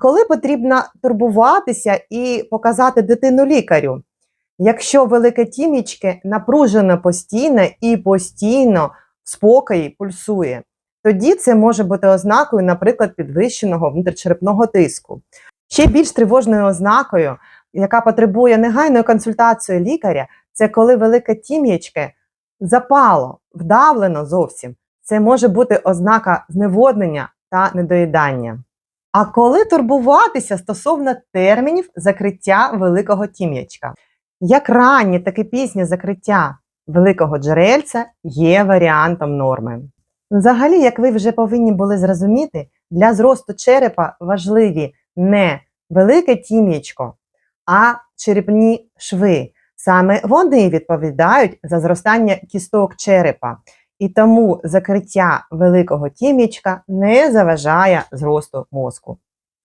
коли потрібно турбуватися і показати дитину лікарю? Якщо велике тім'ячки напружено постійно і постійно в спокої пульсує, тоді це може бути ознакою, наприклад, підвищеного внутрічерепного тиску. Ще більш тривожною ознакою, яка потребує негайної консультації лікаря, це коли велике тім'ячки запало, вдавлено зовсім. Це може бути ознака зневоднення та недоїдання. А коли турбуватися стосовно термінів закриття великого тім'ячка? Як раннє, так і пізнє закриття великого джерельця є варіантом норми. Взагалі, як ви вже повинні були зрозуміти, для зросту черепа важливі не велике тім'ячко, а черепні шви. Саме вони відповідають за зростання кісток черепа. І тому закриття великого тім'ячка не заважає зросту мозку.